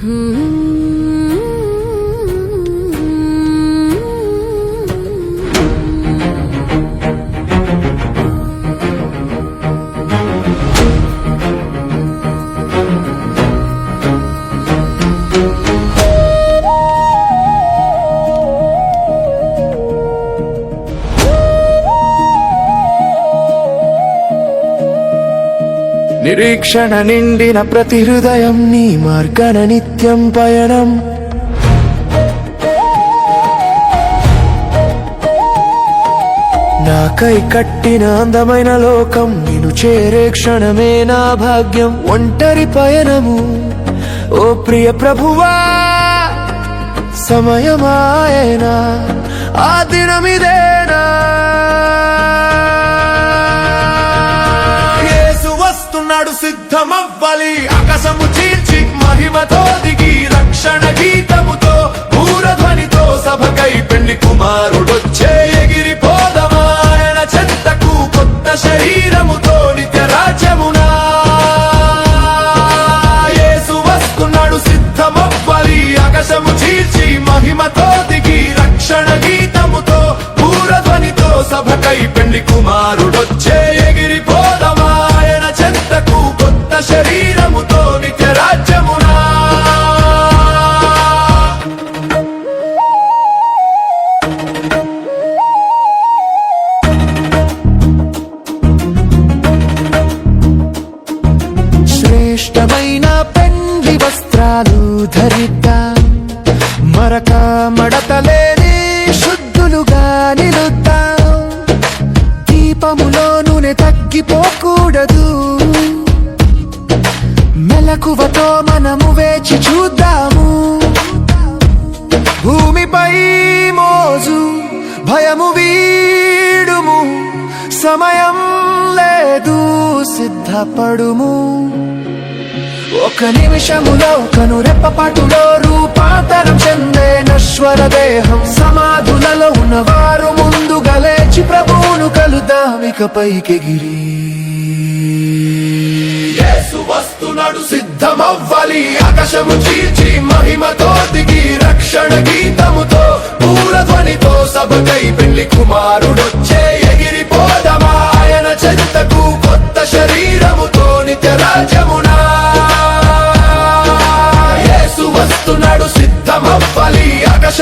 Hmm. నిరీక్షణ నిండిన ప్రతి హృదయం నీ మార్గన నిత్యం పయనం. నాకై కట్టిన అందమైన లోకం నేను చేరే క్షణమే నా భాగ్యం. ఒంటరి పయనము ఓ ప్రియ ప్రభువా సమయమాయనా ఆ దినమిదేనా? సిద్ధమవ్వాలి. ఆకాశము వస్త్రాలు ధరిద్దాం మరక మడతలేని శుద్ధులుగా నిలుద్దాం దీపములో నూనె తగ్గిపోకూడదు. మెలకువతో మనము వేచి చూద్దాము. భూమిపై మోజు భయము వీడుము. సమయం లేదు సిద్ధపడుము. ఒక్క నిమిషములో కనురెప్పపాటులో రూపాంతరం చెందే నశ్వర దేహం. సమాధులలో ఉన్నవారు ముందుగా లేచి ప్రభువును కలుదామిక పైకెగిరి యేసు వస్తున్నాడు సిద్ధమవ్వాలి ఆకాశము చీల్చి మహిమతో దిగి రక్షణ గీతముతో పూలధ్వనితో సభకై పెళ్ళి కుమారుడొచ్చే ఎగిరిపోదమా? ఆయన చరితకు కొత్త శరీరం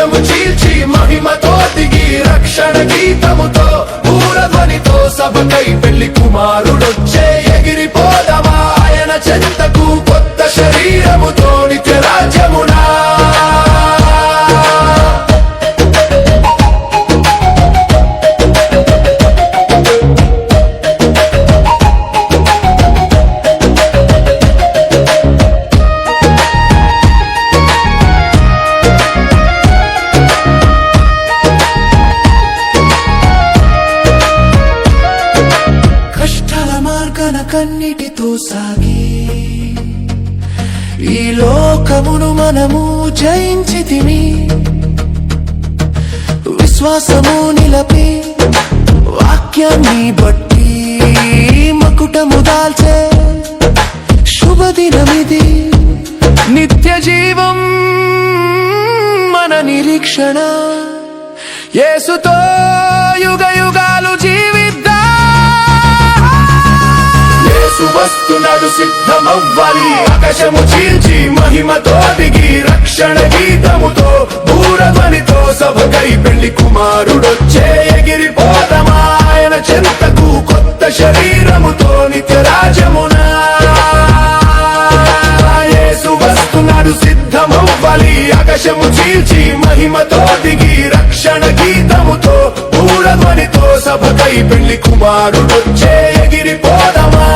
ఆకాశము చీల్చి మహిమతో దిగి రక్షణ గీతముతో పూలధ్వనితో సభకై పెళ్ళి కుమారుడొచ్చే ఎగిరిపోదమా? ఆయన చెంత కన్నిటితో సాగి ఈ లోకమును మనము జయించితిమి. విశ్వాసము నిలపి వాక్యాన్ని బట్టి మకుటము దాల్చే శుభదినమిది. నిత్య జీవం మన నిరీక్షణ. యేసుతో యుగ యుగాలు జీ వస్తున్నాడు సిద్ధమవ్వాలి. ఆకాశము చీల్చి మహిమతో దిగి రక్షణ గీతముతో భూరధ్వనితో సభకై పెళ్ళి కుమారుడొచ్చే ఎగిరిపోతమా? ఆయన చెంతకు కొత్త శరీరముతో నిత్య రాజమునా యేసు వస్తున్నాడు సిద్ధమవ్వాలి. ఆకాశము చీల్చి మహిమతో దిగి రక్షణ గీతముతో పూలధ్వనితో సభకై పెళ్ళి కుమారుడొచ్చే ఎగిరిపోతమా?